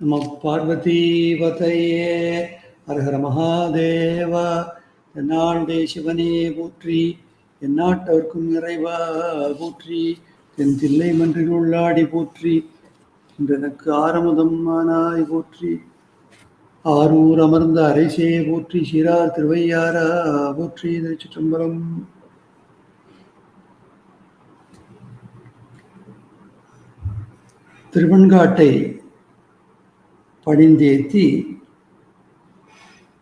நம பார்வதீவதையே ஹரஹர மகாதேவா என்னாளுடைய சிவனே போற்றி எந்நாட்டவர்க்கும் நிறைவா போற்றி தென் தில்லை மன்றில் உள்ளாடி போற்றி எனக்கு ஆரமுதம் ஆனாய் போற்றி ஆரூர் அமர்ந்த அரைசே போற்றி சிறார் திருவையாரா போற்றி திருச்சிற்றம்பலம். திருவெண்காட்டை பணிந்தேத்தி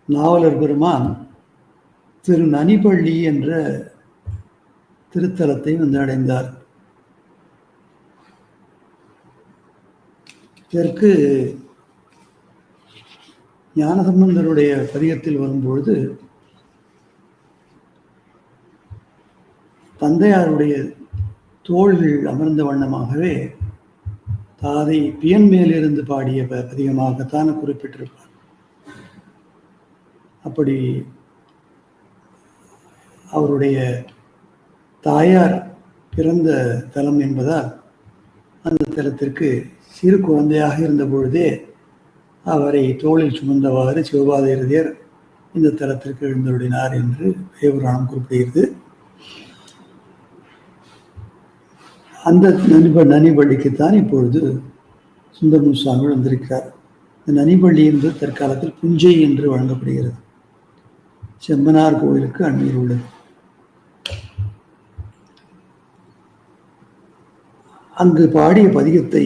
நாவலர் பெருமான் திரு நனிப்பள்ளி என்ற திருத்தலத்தை வந்து அடைந்தார். இதற்கு ஞானசம்பந்தருடைய பதிகத்தில் வரும்பொழுது தந்தையாருடைய தோள்கள் அமர்ந்த வண்ணமாகவே தாதை பியன் மேலிருந்து பாடிய ப- பதிகமாகத்தான் குறிப்பிட்டிருப்பார். அப்படி அவருடைய தாயார் பிறந்த தலம் என்பதால் அந்த தலத்திற்கு சிறு குழந்தையாக இருந்த பொழுதே அவரை தோளில் சுமந்தவாறு சிவபாத இந்த தலத்திற்கு எழுந்தருளினார் என்று தேவராணம் குறிப்பிடுகிறது. அந்த நனிப நனிபள்ளிக்குத்தான் இப்பொழுது சுந்தரமு சுவாமி வந்திருக்கிறார். இந்த நனிபள்ளி என்பது தற்காலத்தில் புஞ்சை என்று வழங்கப்படுகிறது. செம்பனார் கோயிலுக்கு அண்மையில் உள்ளது. அங்கு பாடிய பதிகத்தை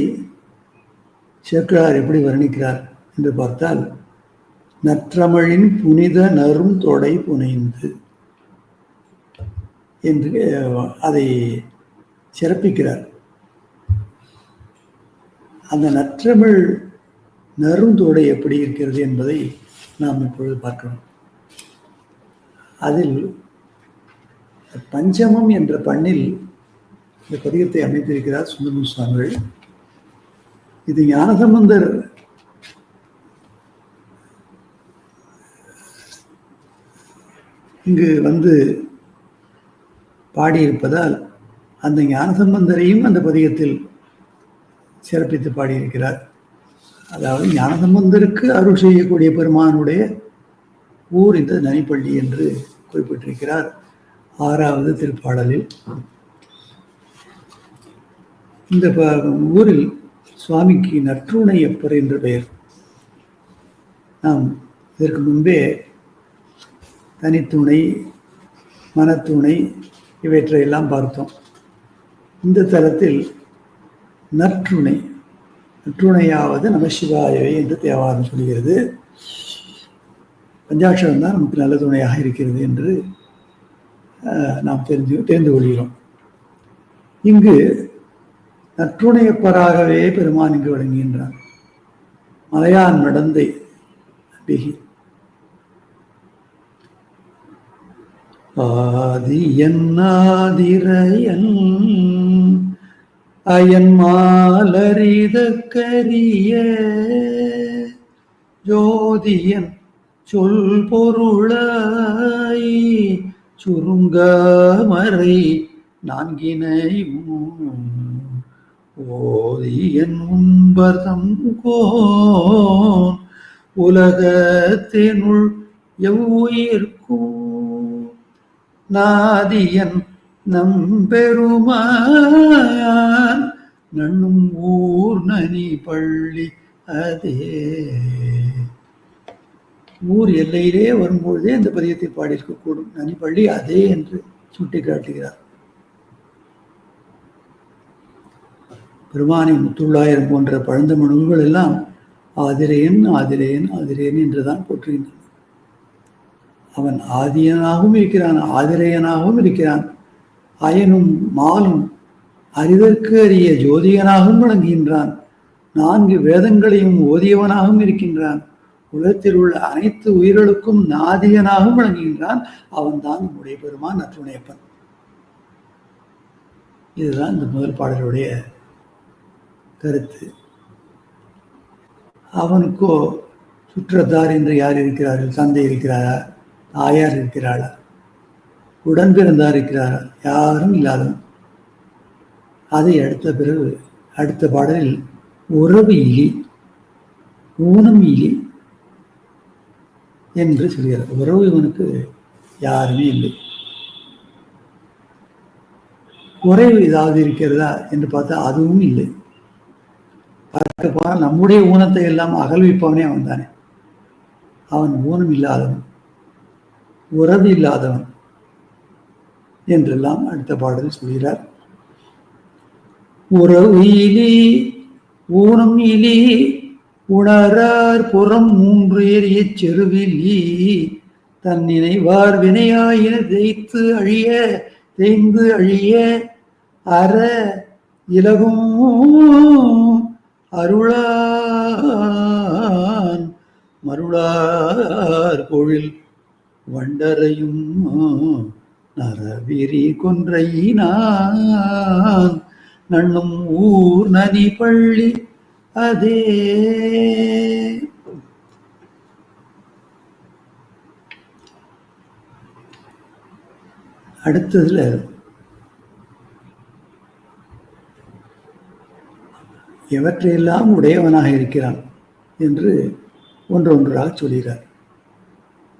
சேக்கலார் எப்படி வர்ணிக்கிறார் என்று பார்த்தால் நற்றமிழின் புனித நறும் தொடை புனைந்து என்று அதை சிறப்பிக்கிறார். அந்த நற்றமிழ் நறுந்தோடை எப்படி இருக்கிறது என்பதை நாம் இப்பொழுது பார்க்கிறோம். அதில் பஞ்சமம் என்ற பண்ணில் இந்த பதிகத்தை அமைத்திருக்கிறார் சுந்தரமு சுவாமிகள். இது ஞானசம்பந்தர் இங்கு வந்து பாடியிருப்பதால் அந்த ஞானசம்பந்தரையும் அந்த பதிகத்தில் சிறப்பித்து பாடியிருக்கிறார். அதாவது ஞானசம்பந்தருக்கு அருள் செய்யக்கூடிய பெருமானுடைய ஊர் இந்த நனிப்பள்ளி என்று குறிப்பிட்டிருக்கிறார். ஆறாவது திருப்பாடலில். இந்த ப- ஊரில் சுவாமிக்கு நற்றுணையப்பர் என்று பெயர். நாம் இதற்கு முன்பே தனித்துணை மனத்துணை இவற்றையெல்லாம் பார்த்தோம். இந்த தலத்தில் நற்றுணை நற்றுணையாவது நமசிவாயவை என்று தேவாரம் சொல்கிறது. பஞ்சாட்சரம் தான் நமக்கு நல்ல துணையாக இருக்கிறது என்று நாம் தெரிஞ்சு தெரிந்து கொள்கிறோம். இங்கு நற்றுணையப்பராகவே பெருமான் இங்கு விளங்குகின்றான் மலையான் நடந்தை பிகி ஆதி என்னாதிரையன் அயன் மாலரித கரிய ஜோதியன் சொல் பொருளாய் சுருங்கமறை நான்கினை ஓதியன் உன்பதம் கோன் உலகத்தினுள் எவ்வுயிர்க்கும். நாதியன் நம்பெருமான் நண்ணும் ஊர் நனி பள்ளி அதே. ஊர் எல்லையிலே வரும்பொழுதே இந்த பதியத்தை பாடியிருக்கக்கூடும். நனி பள்ளி அதே என்று சுட்டிக்காட்டுகிறார். பெருமானின் பெருமானி முத்துள்ளாயிரம் போன்ற பழந்தமிழ் நூல்கள் எல்லாம் ஆதிரையன் ஆதிரையன் ஆதிரையன் என்றுதான் போற்றுகின்றன. அவன் ஆதியனாகவும் இருக்கிறான் ஆதிரையனாகவும் இருக்கிறான். அயனும் மாலும் அறிதற்கு அறிய ஜோதியனாகவும் விளங்குகின்றான். நான்கு வேதங்களையும் ஓதியவனாகவும் இருக்கின்றான். உலகத்தில் உள்ள அனைத்து உயிர்களுக்கும் நாதியனாகவும் விளங்குகின்றான். அவன்தான் நம்முடைய பெருமான் நற்றுணையப்பன் இதுதான் இந்த முதல் பாடலுடைய கருத்து. அவனுக்கோ சுற்றத்தார் என்று யார் இருக்கிறார்கள்? தந்தை இருக்கிறாரா? தாயார் இருக்கிறாளா? உடன் பிறந்தார் யாரும் இல்லாதவன். அதை அடுத்த பிறகு அடுத்த பாடலில் உறவு இலி ஊனம் இலி என்று சொல்கிறார். உறவு இவனுக்கு யாருமே இல்லை. குறைவு ஏதாவது இருக்கிறதா என்று பார்த்தா அதுவும் இல்லை. பார்க்க போனால் நம்முடைய ஊனத்தை எல்லாம் அகழ்விப்பவனே அவன் தானே அவன் ஊனம் இல்லாதவன். உறவு இல்லாதவன். என்றெல்லாம் அடுத்த பாடலில் சொல்கிறார். உறவு இலி ஊனம் இலி உணரார் புறம் மூன்று எரிய செருவிலி தன் நினைவார் வினையாயின தேய்த்து அழிய தேய்ந்து அழிய அற இலகும் அருளான் மருளார் பொழில் வண்டரையும் நரவிரி கொன்றையினான் நண்ணும் ஊர் நதி பள்ளி அதே. அடுத்ததுல எவற்றையெல்லாம் உடையவனாக இருக்கிறான் என்று ஒன்று ஒன்றாக சொல்கிறார்.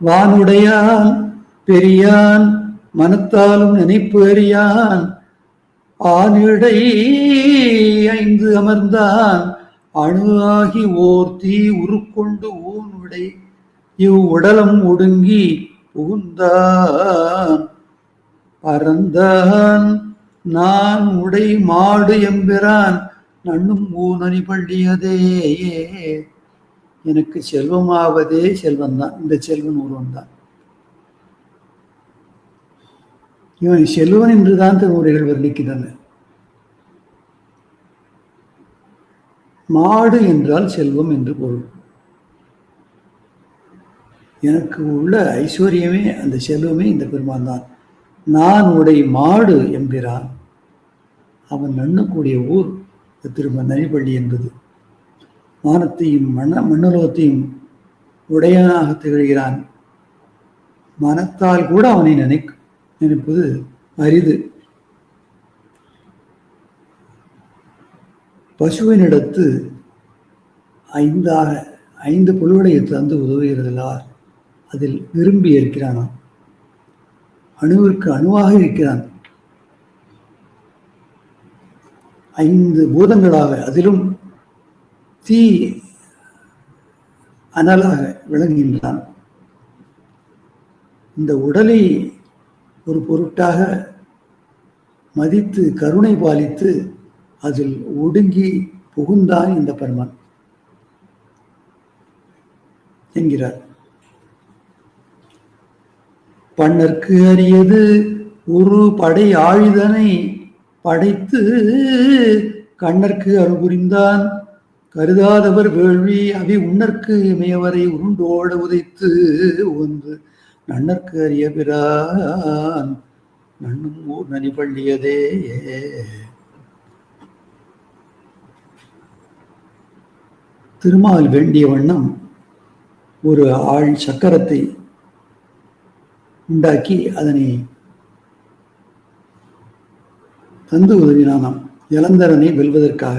வானுடையான் பெரியான் மனத்தாலும் நினைப்பு அறியான். ஆனிடை ஐந்து அமர்ந்தான். அணு ஆகி ஓர் தீ உருக்கொண்டு ஊன் உடை இவ் உடலம் ஒடுங்கி புகுந்தான். பறந்தான். நான் உடை மாடு எம்பிரான் நண்ணும் ஊனி பள்ளியதே. எனக்கு செல்வமாவதே செல்வந்தான் இந்த செல்வன் ஒருவன் தான் இவன் செல்வன் என்றுதான் திருமுறைகள் வர்ணிக்கின்றன. மாடு என்றால் செல்வம் என்று பொருள். எனக்கு உள்ள ஐஸ்வர்யமே அந்த செல்வமே இந்த பெருமான் தான் நான் உடை மாடு என்கிறான். அவன் நண்ணக்கூடிய ஊர் திரும்ப நனிப்பள்ளி என்பது. மானத்தையும் மன மண்ணுலோகத்தையும் உடையனாக திகழ்கிறான். மனத்தால் கூட அவனை நினைக்கும். நினைப்பது அரிது. பசுவினிடத்து ஐந்தாக ஐந்து புழுவடையை தந்து உதவுகிறதில்லார் அதில் விரும்பி இருக்கிறானாம். அணுவிற்கு அணுவாக இருக்கிறான். ஐந்து பூதங்களாக அதிலும் தீ அனலாக விளங்குகின்றான். இந்த உடலை ஒரு பொருட்டாக மதித்து கருணை பாலித்து அதில் ஒடுங்கி புகுந்தான் இந்த பெருமான் என்கிறார். பண்ணற்கு அறியது ஒரு படை ஆழிதனை படைத்து கண்ணற்கு அருள்புரிந்தான் கருதாதவர் வேள்வி அவி உன்னற்கு மேவரை உருண்டோட உதைத்து ஒன்று நன்னற்கு அறிய பிரான் நன்னும் ஊர் நனி பள்ளியதே திருமால் வேண்டிய வண்ணம் ஒரு ஆள் சக்கரத்தை உண்டாக்கி அதனை தந்து உதவினானாம். இளந்தரனை வெல்வதற்காக.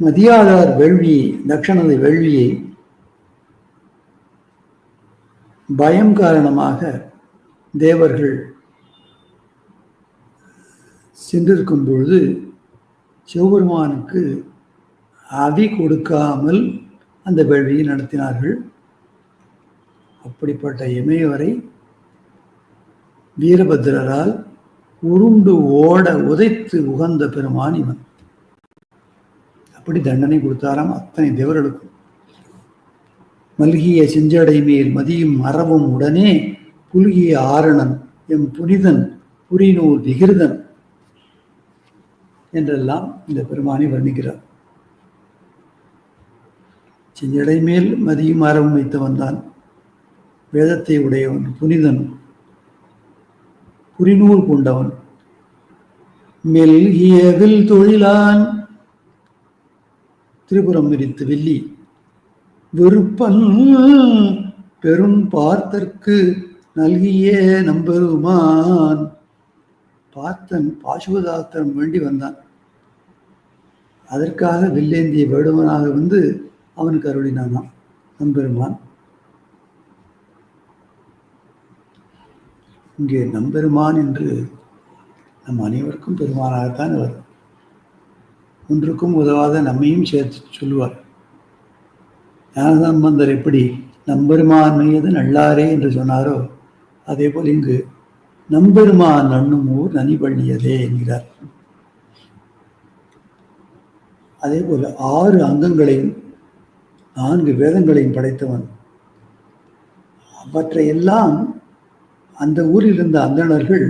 மதியாதார் வேள்வியை தக்ஷணதை வேள்வியை பயம் காரணமாக தேவர்கள் சென்றிருக்கும் பொழுது சிவபெருமானுக்கு அவி கொடுக்காமல் அந்த வேள்வியை நடத்தினார்கள். அப்படிப்பட்ட இமயவரை வீரபத்திரரால் உருண்டு ஓட உதைத்து உகந்த பெருமான் இவன். அப்படி தண்டனை கொடுத்தாராம் அத்தனை தேவர்களுக்கும். மல்கிய செஞ்சடை மேல் மதியும் மரபும் உடனே புல்கிய ஆரணன் எம் புனிதன் புரிநூல் விகிருதன் என்றெல்லாம் இந்த பெருமானை வர்ணிக்கிறார். செஞ்சடை மேல் மதியும் மரபும் வைத்தவன் தான் வேதத்தை உடையவன் புனிதன் புரிநூல் கொண்டவன். மெல்கியவில் தொழிலான் திரிபுரம் விரித்து வெள்ளி விருப்பன் பெரும் பார்த்தற்கு நல்கிய நம்பெருமான். பார்த்தன் பாசுபதாத்திரம் வேண்டி வந்தான். அதற்காக வில்லேந்திய வேடுவனாக வந்து அவனுக்கு அருளினானாம் நம்பெருமான். இங்கே நம்பெருமான் என்று நம் அனைவருக்கும் பெருமானாகத்தான் அவர். ஒன்றுக்கும் உதவாத நம்மையும் சேர்த்து சொல்லுவார். ஞானசம்பந்தர் எப்படி நம்பெருமான் மீது நல்லாரே என்று சொன்னாரோ அதே போல் இங்கு நம்பெருமான் நண்ணும் ஊர் நனி பண்ணியதே என்கிறார். அதே போல் ஆறு அங்கங்களையும் நான்கு வேதங்களையும் படைத்தவன். அவற்றையெல்லாம் அந்த ஊரில் இருந்த அந்தணர்கள்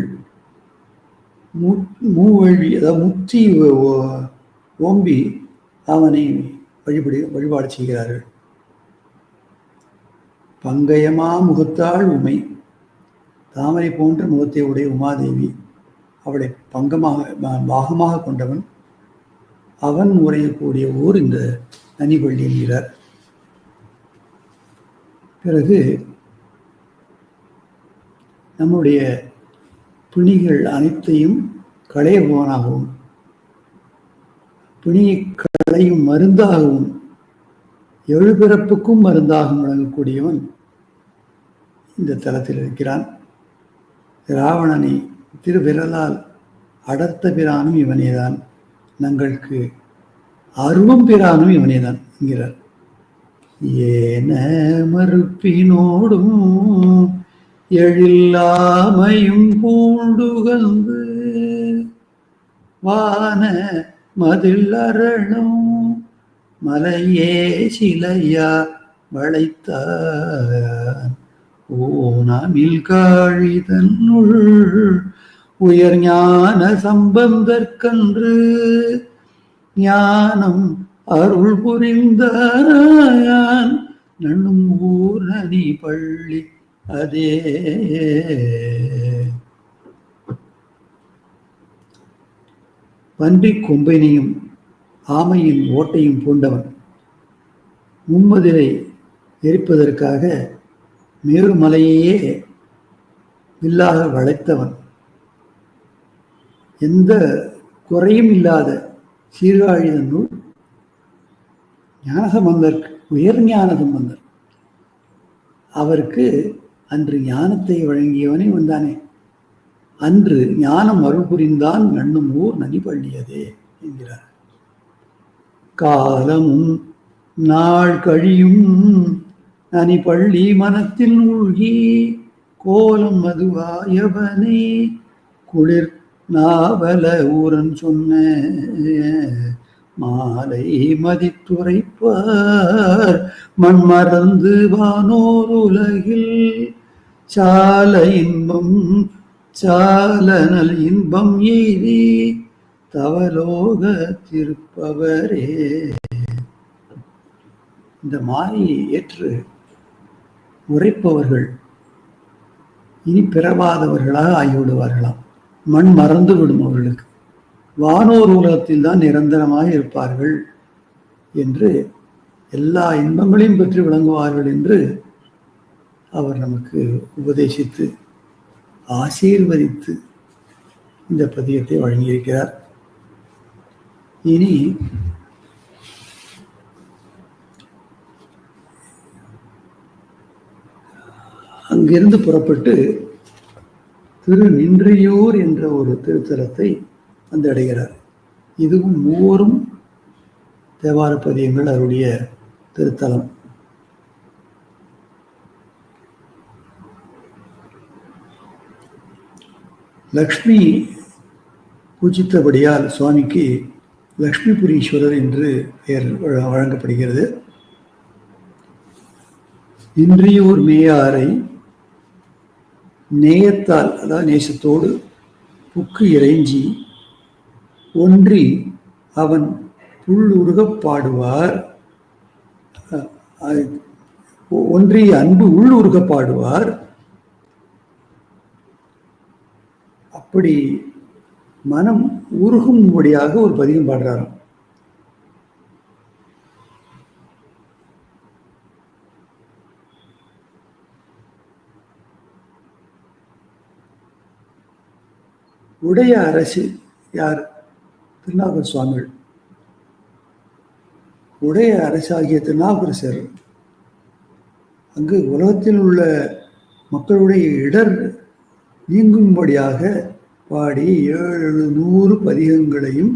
மூவழி அதாவது முத்தி ஓம்பி அவனை வழிபடி வழிபாடு செய்கிறார்கள். பங்கயமா முகத்தாள் உமை. தாமரை போன்ற முகத்தை உடைய உமாதேவி அவளை பங்கமாக பாகமாக கொண்டவன். அவன் உரையக்கூடிய ஊர் இந்த நனிபள்ளி என்கிறார். பிறகு நம்முடைய பிணிகள் அனைத்தையும் களையபவனாகவும் பிணியை களையும் மருந்தாகவும் எழுபிறப்புக்கும் மருந்தாகும் விளங்கக்கூடியவன் இந்த தலத்தில் இருக்கிறான். ராவணனை திருவிரலால் அடர்த்த பிரானும் இவனேதான். நங்களுக்கு அருவம் பிரானும் இவனேதான் என்கிறார். ஏன மறுப்பினோடும் எழில்லாமையும் பூண்டுகந்து வான மதில் அரணம் மலையே சிலையா வளைத்தான் ஓனாமில் காழிதன்னுள் உயர் ஞான சம்பந்தற்கன்று ஞானம் அருள் புரிந்தான் நண்ணும் ஊரணி பள்ளி அதே. பன்றி கொம்பினையும் ஆமையின் ஓட்டையும் பூண்டவன். மும்மதிரை எரிப்பதற்காக மேருமலையே வில்லாக வளைத்தவன். எந்த குறையும் இல்லாத சீர்காழித நூல் ஞானசம்பந்தர் உயர் ஞானசம்பந்தர். அவருக்கு அன்று ஞானத்தை வழங்கியவனே வந்தானே அன்று ஞானம் அருள் புரிந்தான் நண்ணும் ஊர் நதி பள்ளியதே என்கிறார். காலம் நாள் கழியும் நனி பள்ளி மனத்தில் மூழ்கி கோலம் மதுவாயவனே குளிர் நாவல ஊரன் சொன்ன மாலை மதித்துரைப்பார். மண் மறந்து வானோர் உலகில் சால இன்பம் சாலனல் இன்பம் எய்தி தவலோக திருப்பவரே இந்த மாயை ஏற்று உரைப்பவர்கள் இனி பிறவாதவர்களாக ஆகிவிடுவார்களாம். மண் மறந்து விடும் அவர்களுக்கு. வானோர் உலகத்தில் தான் நிரந்தரமாக இருப்பார்கள் என்று எல்லா இன்பங்களையும் பெற்று விளங்குவார்கள் என்று அவர் நமக்கு உபதேசித்து ஆசீர்வதித்து இந்த பதியத்தை வழங்கியிருக்கிறார். இனி அங்கிருந்து புறப்பட்டு திரு நின்றியூர் என்ற ஒரு திருத்தலத்தை வந்து அடைகிறார் இதுவும் மூவரும் தேவார பதியங்கள் அவருடைய திருத்தலம். லக்ஷ்மி பூஜித்தபடியால் சுவாமிக்கு லக்ஷ்மிபுரீஸ்வரர் என்று பெயர் வழங்கப்படுகிறது. இன்றியூர் மேயாரை நேயத்தால் அதாவது நேசத்தோடு புக்கு இறைஞ்சி ஒன்றி அவன் புல்லுருகப் பாடுவார். ஒன்றி அன்பு உள்ளுருக பாடுவார். அப்படி மனம் உருகும்படியாக ஒரு பதிகம் பாடுறாராம். உடைய அரசு யார்? திருநாகர் சுவாமிகள். உடைய அரசாகிய திருநாகரசர் அங்கு உலகத்தில் உள்ள மக்களுடைய இடர் நீங்கும்படியாக பாடி ஏழு நூறு பதிகங்களையும்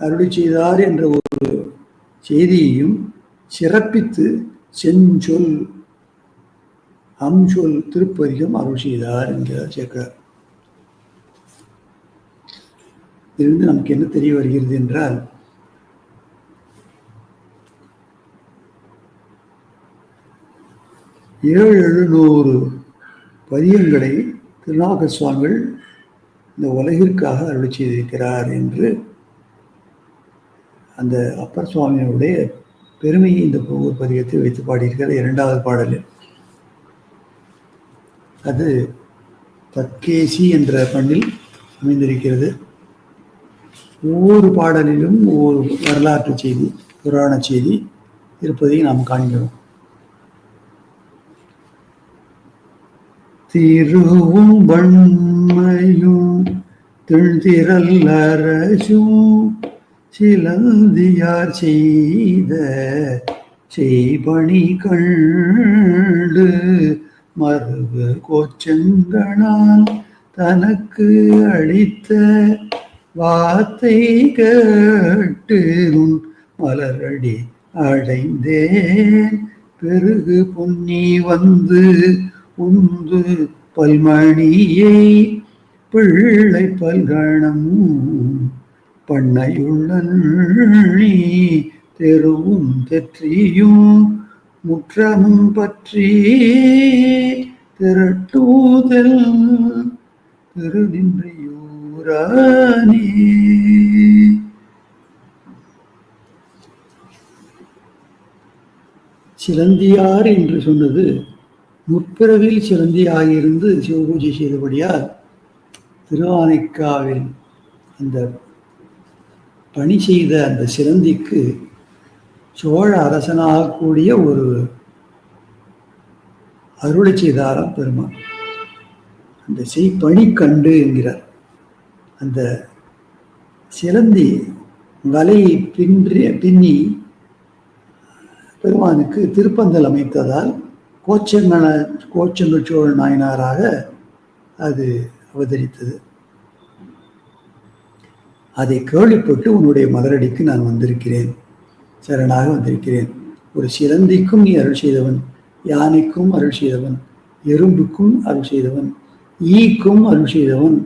அருளி செய்தார் என்ற ஒரு செய்தியையும் சிறப்பித்து செஞ்சொல் அம்சொல் திருப்பதிகம் அருள் செய்தார் என்கிறார் சேர்க்கிறார் இருந்து நமக்கு என்ன தெரிய வருகிறது என்றால் ஏழு எழுநூறு பதியங்களை திருநாக சுவாமிகள் இந்த உலகிற்காக அருள் செய்திருக்கிறார் என்று அந்த அப்பர் சுவாமியினுடைய பெருமையை இந்த ஒவ்வொரு பதிகத்தில் வைத்து பாடியிருக்கிற இரண்டாவது பாடலில் அது தக்கேசி என்ற பண்ணில் அமைந்திருக்கிறது. ஒவ்வொரு பாடலிலும் ஒவ்வொரு வரலாற்று செய்தி புராண செய்தி இருப்பதை நாம் காண்கிறோம். திருவும் வண்மையும் திழ்திரல் சிலந்தியார் செய்த செய்பணி கண்டு மறுவு கோச்சங்களால் தனக்கு அளித்த வார்த்தை கேட்டு உன் மலரடி அடைந்தேன். பெருகு பொன்னி வந்து உந்து பல்மணியை பிள்ளை பல்கணமும் பண்ணையுள்ள தெருவும் தெற்றியும் முற்றமும் பற்றி திரட்டூதல் திருநின்றியூரானே. சிலந்தியார் என்று சொன்னது முற்பிறவில் சிலந்தியாகியிருந்து சிவபூஜை செய்தபடியால் திருவானைக்காவில் அந்த பணி செய்த அந்த சிலந்திக்கு சோழ அரசனாகக்கூடிய ஒரு அருளை செய்தாராம் பெருமான். அந்த செய்பணி கண்டு என்கிறார். அந்த சிலந்தி வலையை பின்றி பின்னி பெருமானுக்கு திருப்பந்தல் அமைத்ததால் கோச்சங்கன கோச்சங்கள் சோழ நாயனாராக அது அவதரித்தது. அதை கேள்விப்பட்டு உன்னுடைய மலரடிக்கு நான் வந்திருக்கிறேன். சரணாக வந்திருக்கிறேன். ஒரு சிலந்திக்கும் நீ அருள் செய்தவன் யானைக்கும் அருள் செய்தவன் எறும்புக்கும் அருள் செய்தவன் ஈக்கும் அருள் செய்தவன்.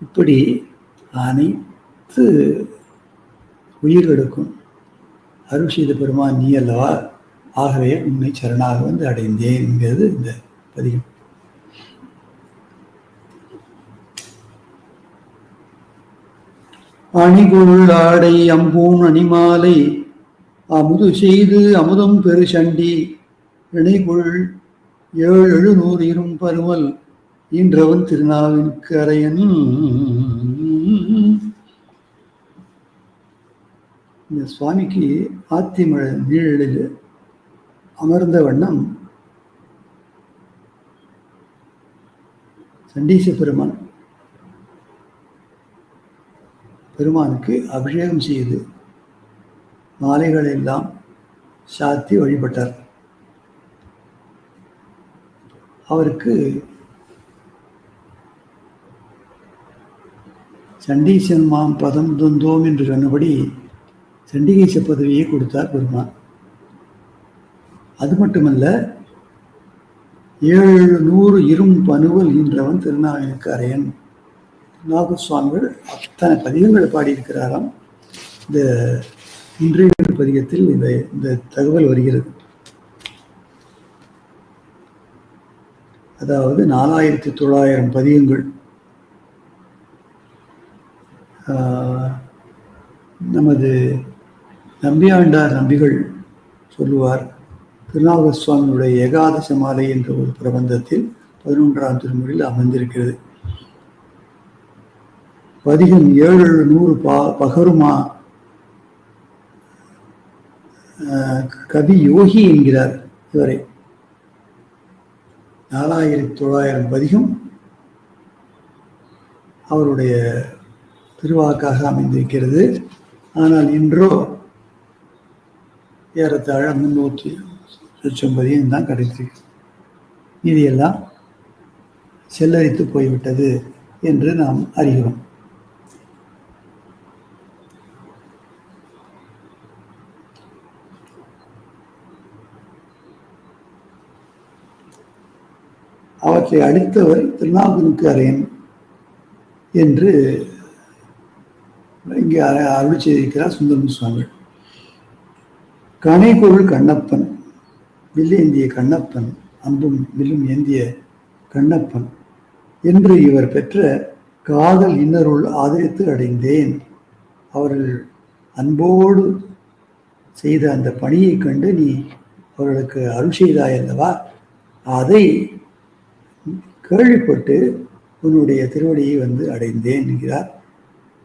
இப்படி அனைத்து உயிர்களுக்கும் அருள் செய்த பெருமான் நீ அல்லவா? ஆகவே உன்னை சரணாக வந்து அடைந்தேன் என்கிறது இந்த பதிகம். அணிகுள் ஆடை அம்பூன் அணிமாலை அமுது செய்து அமுதம் பெரு சண்டி இணைகுள் ஏழு எழுநூறு இரும் பருமல் ஈன்றவன் திருநாவின்கரையன் இந்த சுவாமிக்கு ஆத்திமழ நீழலில் அமர்ந்த வண்ணம் சண்டீச பெருமான். பெருமானுக்கு அபிஷேகம் செய்து மாலைகளெல்லாம் சாத்தி வழிபட்டார். அவருக்கு சண்டீசன் மாம் பதம் தொந்தோம் என்று சொன்னபடி சண்டிகேச பதவியை கொடுத்தார் பெருமான். அது மட்டுமல்ல ஏழு நூறு இரும் பனுவல் என்றவன் திருநாயனுக்கு அரையன். நாகூர் சுவாமிகள் அத்தனை பதிகங்களை பாடியிருக்கிறாராம். இந்த இன்றைய பதிகத்தில் இந்த இந்த தகவல் வருகிறது. அதாவது நாலாயிரத்தி தொள்ளாயிரம் பதிகங்கள். நமது நம்பியாண்டார் நம்பிகள் சொல்லுவார். திருநாகர் சுவாமியுடைய ஏகாதச மாலை என்ற ஒரு பிரபந்தத்தில் பதினொன்றாம் திருமுறையில் அமைந்திருக்கிறது. பதிகம் ஏழு நூறு பா பகருமா ஆஹ், கவி யோகி என்கிறார் இவரை. நாலாயிரத்தி தொள்ளாயிரம் பதிகம் அவருடைய திருவாக்காக அமைந்திருக்கிறது. ஆனால் இன்றோ ஏறத்தாழ முன்னூற்றி சொச்சொன்பதையும் தான் கிடைத்திருக்கு இது எல்லாம் செல்லரித்து போய்விட்டது என்று நாம் அறிகிறோம். அவற்றை அளித்தவர் திருநாவுக்கனுக்கு அறையன் என்று இங்கே அருள் செய்திருக்கிறார் சுந்தரம் சுவாமிகள் கனைகொள் கண்ணப்பன். வில்லு ஏந்திய கண்ணப்பன் அம்பும் வில்லும் ஏந்திய கண்ணப்பன் என்று இவர் பெற்ற காதல் இன்னருள் ஆதரித்து அடைந்தேன். அவர்கள் அன்போடு செய்த அந்த பணியைக் கண்டு நீ அவர்களுக்கு அருள் செய்தாய் அல்லவா? அதை கேள்விப்பட்டு உன்னுடைய திருவடியை வந்து அடைந்தேன் என்கிறார்.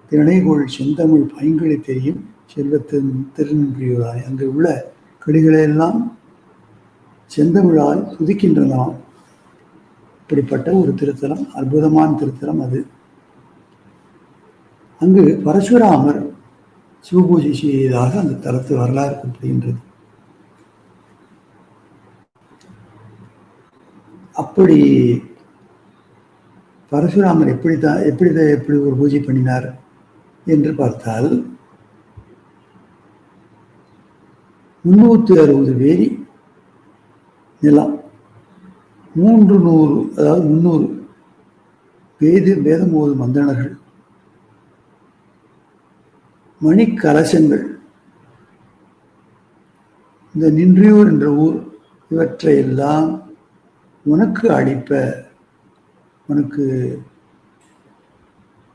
திணைகோள் செந்தமிழ் பைங்களை தெரியும். செல்வத்தின் திருநின்றியுள்ளாய் அங்கு உள்ள கிளிகளெல்லாம் செந்தமிழால் துதிக்கின்றனாம் இப்படிப்பட்ட ஒரு திருத்தலம் அற்புதமான திருத்தலம் அது. அங்கு பரசுராமர் சிவபூஜை செய்ததாக அந்த தலத்து வரலாறு குறிப்பிடுகின்றது அப்படி பரசுராமர் எப்படி தான் எப்படி தான் எப்படி ஒரு பூஜை பண்ணினார் என்று பார்த்தால் முன்னூற்றி அறுபது வேரி நிலம் மூன்று நூறு அதாவது முந்நூறு வேதி வேதம் ஓதும் மந்தனர்கள். மணிக்கலசங்கள். இந்த நின்றியூர் என்ற ஊர் இவற்றையெல்லாம் உனக்கு அளிப்ப உனக்கு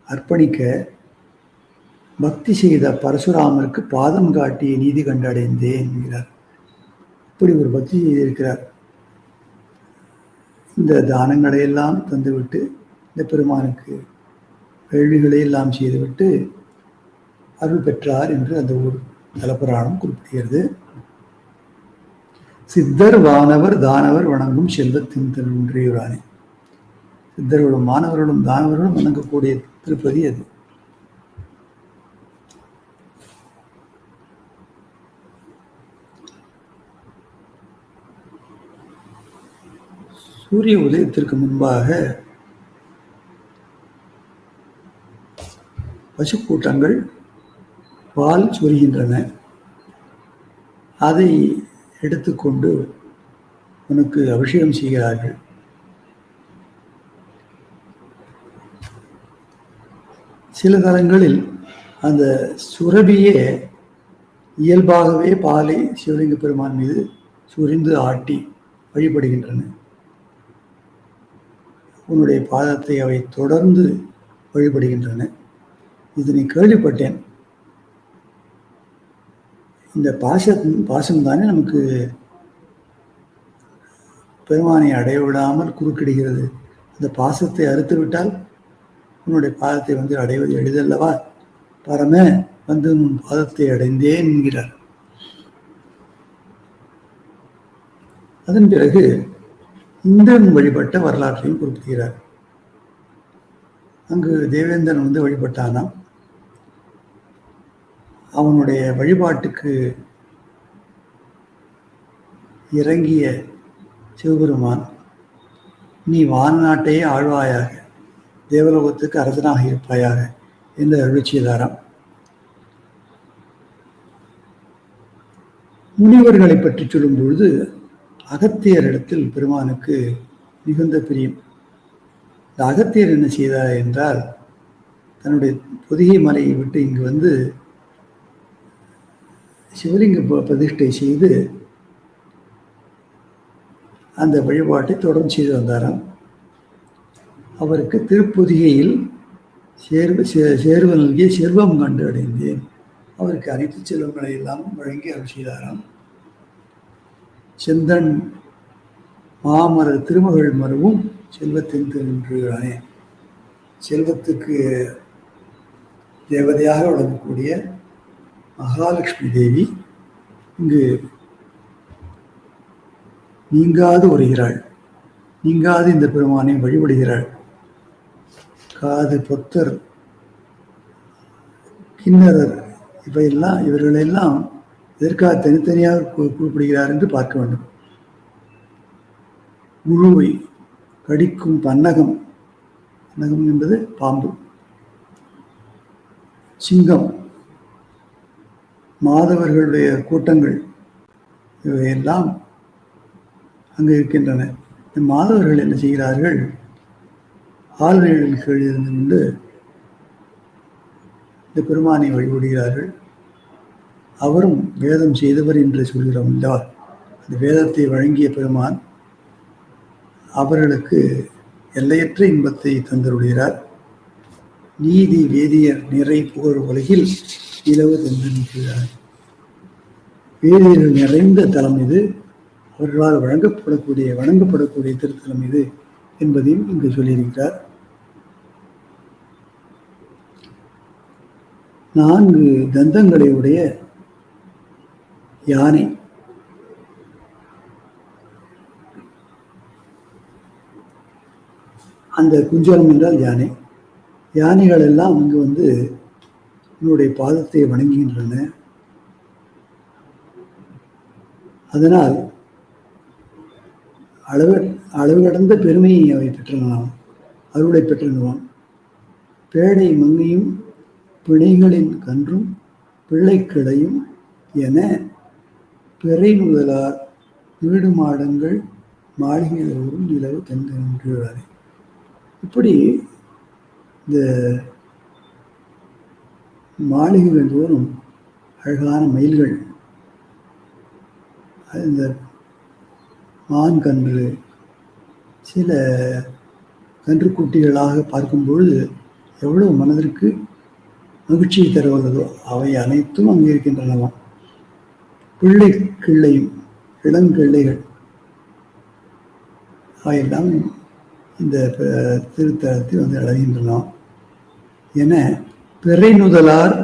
அர்ப்பணிக்க பக்தி செய்த பரசுராமருக்கு பாதம் காட்டிய நீதி கண்டடைந்தேன் என்கிறார். இப்படி ஒரு பக்தி செய்திருக்கிறார். இந்த தானங்களை எல்லாம் தந்துவிட்டு இந்த பெருமானுக்கு வேள்விகளை எல்லாம் செய்துவிட்டு அருள் பெற்றார் என்று அந்த ஊர் தலப்புராணம் குறிப்பிடுகிறது. சித்தர் வானவர் தானவர் வணங்கும் செல்வத்தின் திருன்றியுரானே சித்தர்களும் மாணவர்களும் தானவர்களும் வணங்கக்கூடிய திருப்பதி அது. சூரிய உதயத்திற்கு முன்பாக பசுக்கூட்டங்கள் பால் சொரிகின்றன. அதை எடுத்துக்கொண்டு உனக்கு அபிஷேகம் செய்கிறார்கள். சில தலங்களில் அந்த சுரபியே இயல்பாகவே பாலை சிவலிங்க பெருமான் மீது சுரிந்து ஆட்டி வழிபடுகின்றன. உன்னுடைய பாதத்தை அவை தொடர்ந்து வழிபடுகின்றன. இதனை கேள்விப்பட்டேன். இந்த பாச பாசம்தானே நமக்கு பெருமானை அடைய விடாமல் குறுக்கிடுகிறது. அந்த பாசத்தை அறுத்து விட்டால் உன்னுடைய பாதத்தை வந்து அடைவது எளிதல்லவா? பரம வந்து உன் பாதத்தை அடைந்தேன் என்கிறார். அதன் பிறகு இந்திரன் வழிபட்ட வரலாற்றையும் குறிப்பிடுகிறார். அங்கு தேவேந்திரன் வந்து வழிபட்டானாம். அவனுடைய வழிபாட்டுக்கு இறங்கிய சிவபெருமான் நீ வானாட்டையே ஆழ்வாயாக தேவலோகத்துக்கு அரசனாக இருப்பாயாக என்று அருள் முனிவர்களை பற்றி சொல்லும் பொழுது அகத்தியரிடத்தில் பெருமானுக்கு மிகுந்த பிரியம். இந்த அகத்தியர் என்ன செய்தார் என்றால் தன்னுடைய பொதிகை மலையை விட்டு இங்கு வந்து சிவலிங்க ப- பிரதிஷ்டை செய்து அந்த வழிபாட்டை தொடர்ந்து செய்து வந்தாராம். அவருக்கு திருப்பொதிகையில் சேர்வு சேர்வு நல்கிய செல்வம் கண்டு அடைந்தேன். அவருக்கு அனைத்து செல்வங்களை எல்லாம் வழங்கி அவர் செய்தாராம். செந்தன் மாமர திருமகள் மருவும் செல்வத்தின் திருன்றானே செல்வத்துக்கு தேவதையாக விளங்கக்கூடிய மகாலட்சுமி தேவி இங்கு நீங்காது வருகிறாள். நீங்காது இந்த பெருமானை வழிபடுகிறாள். காது பொத்தர் கிண்ணறர் இவையெல்லாம் இவர்களெல்லாம் எதற்காக தனித்தனியாக குறிப்பிடுகிறார் என்று பார்க்க வேண்டும். முழுவை கடிக்கும் பன்னகம். பன்னகம் என்பது பாம்பு. சிங்கம். மாதவர்களுடைய கூட்டங்கள். இவையெல்லாம் அங்கு இருக்கின்றன. இந்த மாதவர்கள் என்ன செய்கிறார்கள்? ஆழ்நிலையில் கீழ் இருந்து கொண்டு இந்த பெருமானை வழிபடுகிறார்கள். அவரும் வேதம் செய்தவர் என்று சொல்கிறோம் இல்லவா? அந்த வேதத்தை வழங்கிய பெருமான் அவர்களுக்கு எல்லையற்ற இன்பத்தை தந்தருள்கிறார் நீதி வேதியர் நிறை புகழ் உலகில் நிலவு தந்திருக்கிறார் வேதியர்கள் நிறைந்த தலம் இது. அவர்களால் வழங்கப்படக்கூடிய வணங்கப்படக்கூடிய திருத்தலம் இது என்பதையும் இங்கு சொல்லியிருக்கிறார். நான்கு தந்தங்களை உடைய யானை. அந்த குஞ்சரம் என்றால் யானை. யானைகள் எல்லாம் அங்கு வந்து உன்னுடைய பாதத்தை வணங்குகின்றன. அதனால் அளவு அளவு கடந்த பெருமையை அவை பெற்றனவாம் அருளை பெற்றனவாம் பேடை மங்கையும் பிணைகளின் கன்றும் பிள்ளைக்கிளையும் என பிறை முதலார் வீடு மாடங்கள் மாளிகையோரும் நிலவு தந்து இப்படி இந்த மாளிகைகள் தோறும் அழகான மயில்கள் இந்த மான் கன்று சில கன்றுக்குட்டிகளாக பார்க்கும்பொழுது எவ்வளவு மனதிற்கு மகிழ்ச்சியை தருவதோ அவை அனைத்தும் அங்கே இருக்கின்றனவாம் பிள்ளை கிள்ளையும் இளங்கிள்ளைகள் அவையெல்லாம் இந்த திருத்தலத்தில் வந்து அடைகின்றன என பிறை நுதலார்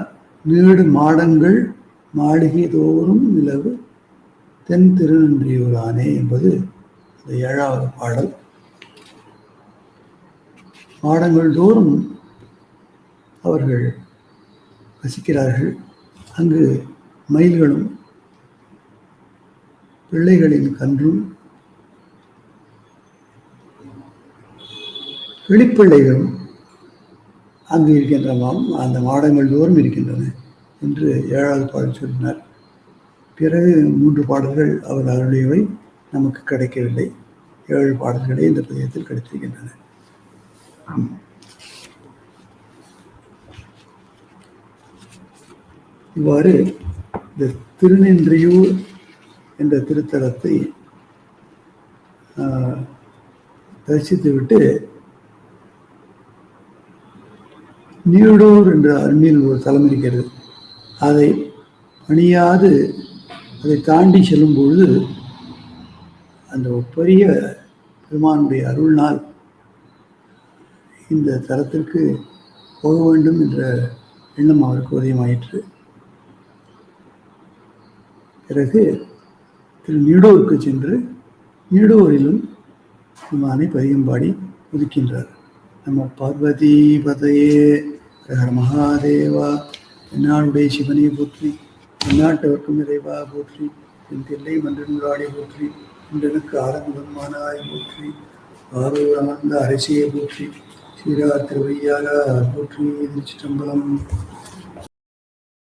நீடு மாடங்கள் மாளிகை தோறும் நிலவு தென் திருநன்றியூரானே என்பது இந்த ஏழாவது பாடல். மாடங்கள் தோறும் அவர்கள் வசிக்கிறார்கள். அங்கு மயில்களும் பிள்ளைகளின் கன்றும் கிளிப்பிள்ளைகளும் அங்கு இருக்கின்றனவாம். அந்த மாடங்கள் தோறும் இருக்கின்றன என்று ஏழாவது பாடல் சொல்லினார் பிறகு மூன்று பாடல்கள் அவர் அருளியவை நமக்கு கிடைக்கவில்லை. ஏழு பாடல்களே இந்த பதியத்தில் கிடைத்திருக்கின்றன. இவ்வாறு இந்த திருநின்றியூர் என்ற திருத்தலத்தை ஆஹ், தரிசித்துவிட்டு நீடூர் என்ற அருமையில் ஒரு தலம் இருக்கிறது. அதை பணியாது அதை தாண்டி செல்லும் பொழுது அந்த பெரிய பெருமானுடைய அருள்னால் இந்த தலத்திற்கு போக வேண்டும் என்ற எண்ணம் அவருக்கு உதயமாயிற்று. பிறகு நீடூருக்கு சென்று நீடூரிலும் பெருமானை பதியம்பாடி உதிக்கின்றார் நம்ம பார்வதி பதையே ஹர மகாதேவா என்னாளுடைய சிவனை போற்றி எந்நாட்டவர்க்கும் இறைவா போற்றி என் தில்லை மன்றனுடாடி போற்றி இன்றனுக்கு ஆரம்பமானாய் போற்றி ஆரூர் அமர்ந்த அரசியை போற்றி சீரா திருவையாக போற்றி திருச்சிற்றம்பலம்.